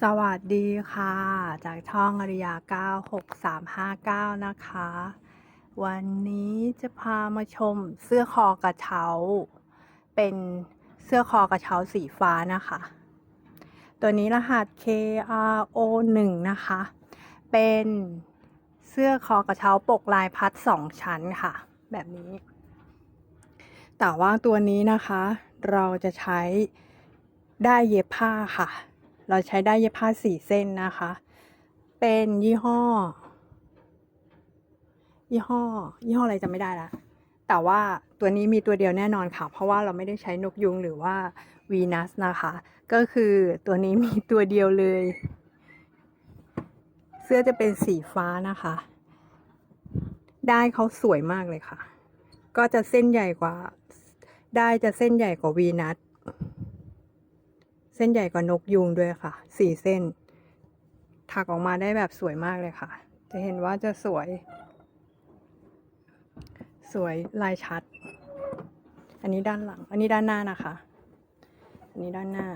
สวัสดีค่ะ จากช่องอริยา 96359 นะคะ วันนี้จะพามาชมเสื้อคอกระเช้า เป็นเสื้อคอกระเช้าสีฟ้านะคะ ตัวนี้รหัส KRO 1 นะคะ เป็นเสื้อคอกระเช้าปกลายพัดสองชั้นค่ะ แบบนี้ แต่ว่าตัวนี้นะคะ เราจะใช้ได้เย็บผ้าค่ะ เราใช้ได้เย็บผ้าสี่เส้นนะคะ เป็นยี่ห้อ ยี่ห้อ ยี่ห้ออะไรจำไม่ได้ละ แต่ว่าตัวนี้มีตัวเดียวแน่นอนค่ะ เพราะว่าเราไม่ได้ใช้นกยุงหรือว่าวีนัสนะคะ ก็คือตัวนี้มีตัวเดียวเลย เสื้อจะเป็นสีฟ้านะคะ ได้เขาสวยมากเลยค่ะ ก็จะเส้นใหญ่กว่า ได้จะเส้นใหญ่กว่าวีนัส เส้นใหญ่กว่านกยุงด้วยค่ะสี่เส้น ถักออกมาได้แบบสวยมากเลยค่ะ จะเห็นว่าจะสวย สวยลายชัด อันนี้ด้านหลัง อันนี้ด้านหน้านะคะ อันนี้ด้านหน้า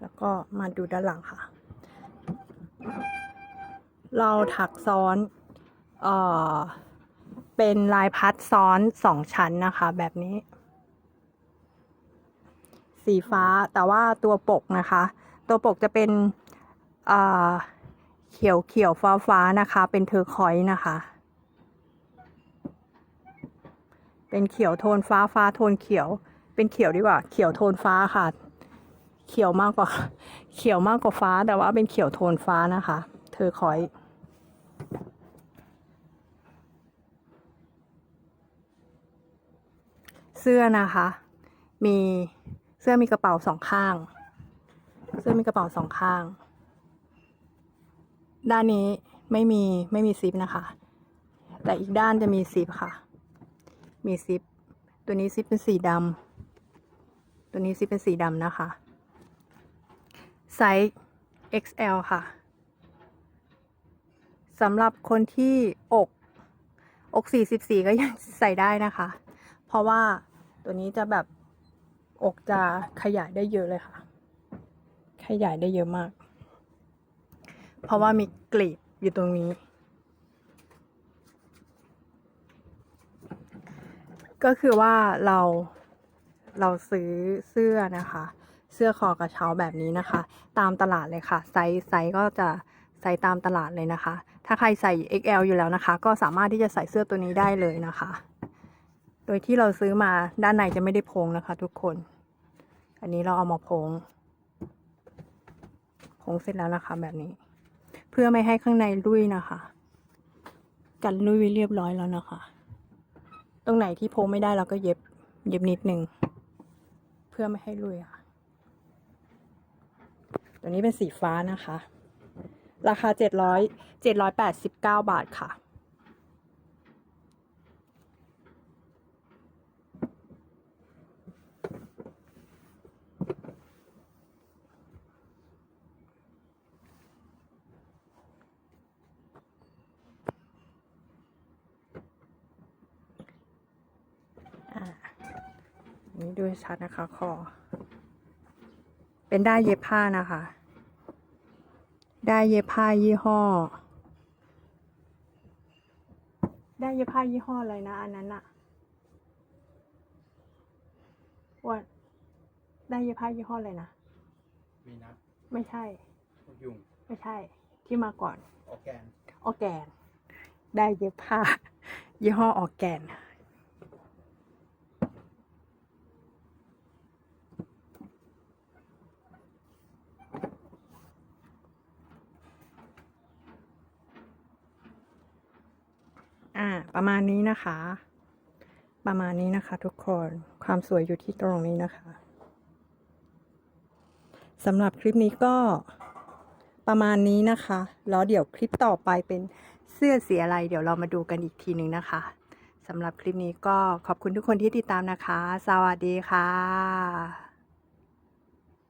แล้วก็มาดูด้านหลังค่ะ เราถักซ้อน เอ่อ เป็นลายพัดซ้อนสองชั้นนะคะ แบบนี้ สีฟ้าแต่ว่าตัวปกนะคะ ตัวปกจะเป็นเอ่อเขียวเขียวฟ้าฟ้านะคะ เป็นเทอร์คอยส์นะคะ เป็นเขียวโทนฟ้าฟ้าโทนเขียว เป็นเขียวดีกว่า เขียวโทนฟ้าค่ะ เขียวมากกว่า เขียวมากกว่าฟ้าแต่ว่าเป็นเขียวโทนฟ้านะคะ เทอร์คอย ส์เสื้อนะคะ มีเสื้อมีกระเป๋าสองข้าง เสื้อมีกระเป๋าสองข้าง ด้านนี้ไม่มีไม่มีซิปนะคะ แต่อีกด้านจะมีซิปค่ะ มีซิป ตัวนี้ซิปเป็นสีดำตัวนี้ซิปเป็นสีดำนะคะ ไซส์ XL ค่ะสำหรับคนที่อกอก 44 ก็ยังใส่ได้นะคะ เพราะว่า ตัวนี้จะแบบอกจะขยายได้เยอะเลยค่ะ ขยายได้เยอะมาก เพราะว่ามีกลีบอยู่ตรงนี้ ก็คือว่าเราเราซื้อเสื้อนะคะ เสื้อคอกระเช้าแบบนี้นะคะ ตามตลาดเลยค่ะ ไซส์ไซส์ก็จะไซส์ตามตลาดเลยนะคะ ถ้าใครใส่ XL อยู่แล้วนะคะ ก็สามารถที่จะใส่เสื้อตัวนี้ได้เลยนะคะ โดยที่เราซื้อมาด้านในจะไม่ได้โพงนะคะ ทุกคน อันนี้เราเอามาโพงโพงเสร็จแล้วนะคะ แบบนี้ เพื่อไม่ให้ข้างในรุ่ยนะคะ กันรุ่ยเรียบร้อยแล้วนะคะ ตรงไหนที่โพงไม่ได้เราก็เย็บเย็บนิดนึงเพื่อไม่ให้รุ่ยค่ะ ตัวนี้เป็นสีฟ้านะคะ ราคาเจ็ดร้อยเจ็ดร้อยแปดสิบเก้าบาทค่ะ อ่าอั นนี้ดูให้ชัดนะคะคอเป็นได้ายเย็บผ้านะคะ ได้ายเย็บผ้ายี่ห้อ ได้ายเย็บผ้ายี่ห้ออะไรนะ อันนั้นอะว่าได้ายเย็บผ้ายี่ห้ออะไรนะมีนัดไม่ใช่นกยุงไม่ใช่ ที่มาก่อน ออร์แกน ออร์แกน ได้เย็บผ้า ยี่ห้อออร์แกน อ่า ประมาณนี้นะคะ ประมาณนี้นะคะ ทุกคนความสวยอยู่ที่ตรงนี้นะคะสำหรับคลิปนี้ก็ประมาณนี้นะคะ แล้วเดี๋ยวคลิปต่อไปเป็นเสื้อสีอะไร เดี๋ยวเรามาดูกันอีกทีหนึ่งนะคะสำหรับคลิปนี้ก็ขอบคุณทุกคนที่ติดตามนะคะ สวัสดีค่ะ